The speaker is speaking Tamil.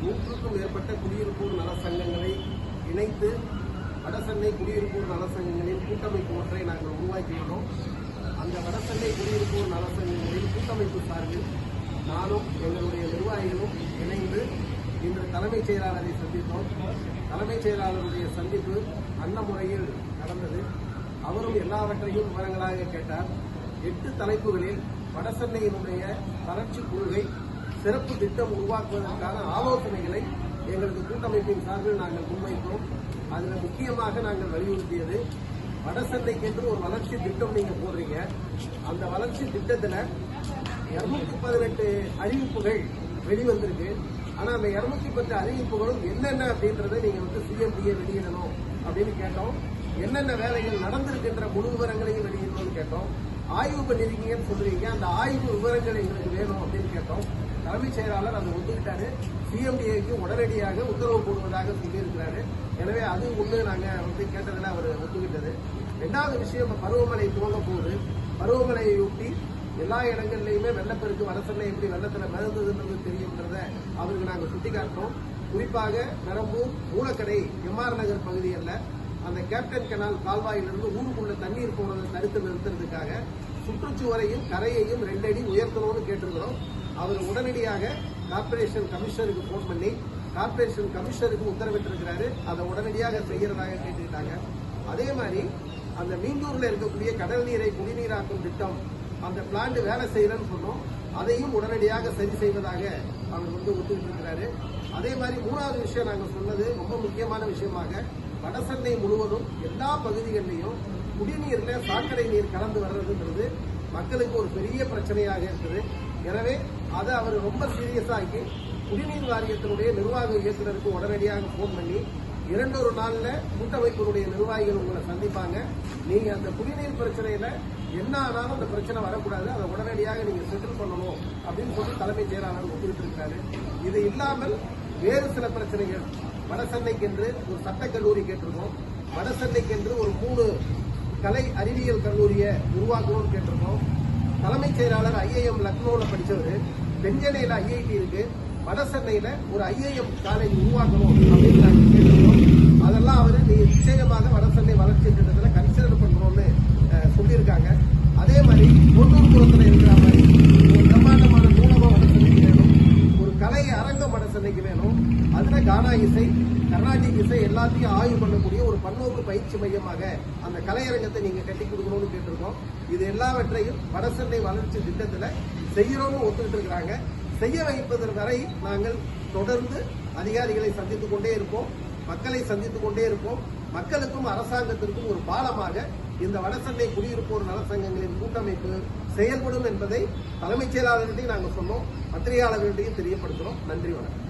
நூற்றுக்கும் மேற்பட்ட குடியிருப்போர் நல சங்கங்களை இணைத்து வடசென்னை குடியிருப்போர் நல சங்கங்களின் கூட்டமைப்பு ஒன்றை நாங்கள் உருவாக்கியுள்ளோம் அந்த வடசென்னை குடியிருப்போர் நல சங்கங்களின் கூட்டமைப்பு சார்பில் நானும் எங்களுடைய நிர்வாகிகளும் இணைந்து இன்று தலைமைச் செயலாளரை சந்தித்தோம். தலைமைச் செயலாளருடைய சந்திப்பு நல்ல முறையில் நடந்தது. அவரும் எல்லாவற்றையும் விவரங்களாக கேட்டார். எட்டு தலைப்புகளில் வடசென்னையினுடைய வளர்ச்சி கொள்கை சிறப்பு திட்டம் உருவாக்குவதற்கான ஆலோசனைகளை எங்களது கூட்டமைப்பின் சார்பில் நாங்கள் முன்வைத்தோம் அதில் முக்கியமாக நாங்கள் வலியுறுத்தியது வடசென்னைக்கென்று ஒரு வளர்ச்சி திட்டம் நீங்க போடுறீங்க. அந்த வளர்ச்சி திட்டத்தில் இருநூத்தி பதினெட்டு அறிவிப்புகள் வெளிவந்திருக்கு. ஆனா அந்த இருநூத்தி பத்து அறிவிப்புகளும் என்னென்ன அப்படின்றத நீங்க வந்து சிஎம்டியை வெளியிடணும் அப்படின்னு கேட்டோம். என்னென்ன வேலைகள் நடந்திருக்கின்ற முழு விவரங்களையும் வெளியிடணும்னு கேட்டோம். ஆய்வு பண்ணிருக்கீங்கன்னு சொல்றீங்க. அந்த ஆய்வு விவரங்கள் எங்களுக்கு வேணும் அப்படின்னு கேட்டோம். தலைமைச் செயலாளர் அதை ஒத்துக்கிட்டாரு. சிஎம்டிஏக்கு உடனடியாக உத்தரவு போடுவதாக சொல்லியிருக்கிறாரு. எனவே அது ஒன்று நாங்க வந்து கேட்டதில் அவர் ஒத்துக்கிட்டது. ரெண்டாவது விஷயம் பருவமழை துவங்க போகுது. பருவமழையொட்டி எல்லா இடங்கள்லையுமே வெள்ளப்பெருக்கு வடசென்னை எப்படி வெள்ளத்துல மிதந்ததுன்றது தெரியுன்றத அவருக்கு நாங்கள் சுட்டிக்காட்டோம் குறிப்பாக பெரம்பூர் மூலக்கடை எம்ஆர் நகர் பகுதிகளில் அந்த கேப்டன் கெனால் கால்வாயிலிருந்து ஊருக்குள்ள தண்ணீர் போனதை தடுத்து நிறுத்துறதுக்காக சுற்றுச்சுவரையும் கரையையும் ரெண்டடி உயர்த்தணும்னு கேட்டிருக்கிறோம். அவர் உடனடியாக கார்பரேஷன் கமிஷனருக்கு ஃபோன் பண்ணி கார்பரேஷன் கமிஷனருக்கு உத்தரவிட்டிருக்கிறாரு. அதை உடனடியாக செய்யறதாக கேட்டுக்கிட்டாங்க. அதே மாதிரி அந்த மீண்டூர்ல இருக்கக்கூடிய கடல் நீரை குடிநீராக்கும் திட்டம் அந்த பிளான்ட் வேலை செய்யலன்னு சொன்னோம். அதையும் உடனடியாக சரி செய்வதாக அவர் வந்து ஒத்துக்கிட்டிருக்கிறாரு. அதே மாதிரி மூணாவது விஷயம் நாங்கள் சொன்னது ரொம்ப முக்கியமான விஷயமாக வடசென்னை முழுவதும் எல்லா பகுதிகளிலையும் குடிநீர்ல சாக்கடை நீர் கலந்து வர்றதுன்றது மக்களுக்கு ஒரு பெரிய பிரச்சனையாக இருக்குது. எனவே அதை அவர் ரொம்ப சீரியஸாக்கி குடிநீர் வாரியத்தினுடைய நிர்வாக இயக்குநருக்கு உடனடியாக போன் பண்ணி இரண்டொரு நாளில் கூட்டமைப்பினுடைய நிர்வாகிகள் உங்களை சந்திப்பாங்க. நீங்க அந்த குடிநீர் பிரச்சனையில என்ன ஆனாலும் அந்த பிரச்சனை வரக்கூடாது. அதை உடனடியாக நீங்க செட்டில் பண்ணணும். அப்படின்னு சொல்லி தலைமைச் செயலாளர் ஒப்புக்கிட்டு இருக்காரு இது இல்லாமல் வேறு சில பிரச்சனைகள் வடசென்னைக்கென்று ஒரு சட்டக் கல்லூரி கேட்டிருக்கோம் வடசென்னைக்கென்று ஒரு மூணு கலை அறிவியல் கல்லூரியை உருவாக்கணும்னு கேட்டிருக்கோம் தலைமைச் செயலாளர் ஐஏஎம் லக்னோவில் படித்தவர் தென்சென்னையில் ஐஐடி இருக்கு. வடசென்னையில் ஒரு ஐஏஎம் காலேஜ் உருவாக்கணும் அப்படின்னு நாங்கள் கேட்டிருக்கோம் அதெல்லாம் அவரு நீ நிச்சயமாக வட சென்னை வளர்ச்சி திட்டத்தில் கன்சிடர் பண்றோம்னு அஹ், சொல்லியிருக்காங்க அதே மாதிரி தொண்ணூறுபுரத்தில் இருக்கிற மாதிரி ஒரு பிரம்மாண்டமான நூலகம் வட சென்னைக்கு வேணும் ஒரு கலை அரங்கம் வட சென்னைக்கு வேணும். அதுல கானா இசை கர்நாடிக் இசை எல்லாத்தையும் ஆய்வு பண்ணக்கூடிய ஒரு பன்னோக்கு பயிற்சி மையமாக அந்த கலையரங்கத்தை நீங்க கட்டி கொடுக்கணும்னு கேட்டிருக்கோம். இது எல்லாவற்றையும் வடசென்னை வளர்ச்சி திட்டத்துல செய்யணும்னு ஒத்துக்கிட்டு இருக்கிறாங்க. செய்ய வைப்பதன் வரை நாங்கள் தொடர்ந்து அதிகாரிகளை சந்தித்துக் கொண்டே இருப்போம். மக்களை சந்தித்துக் கொண்டே இருப்போம். மக்களுக்கும் அரசாங்கத்திற்கும் ஒரு பாலமாக இந்த வடசென்னை குடியிருப்போர் நலசங்கங்களின் கூட்டமைப்பு செயல்படும் என்பதை தலைமைச் செயலாளர்கிட்டையும் நாங்கள் சொன்னோம். பத்திரிகையாளர்களிடையும் தெரியப்படுத்துகிறோம் நன்றி வணக்கம்.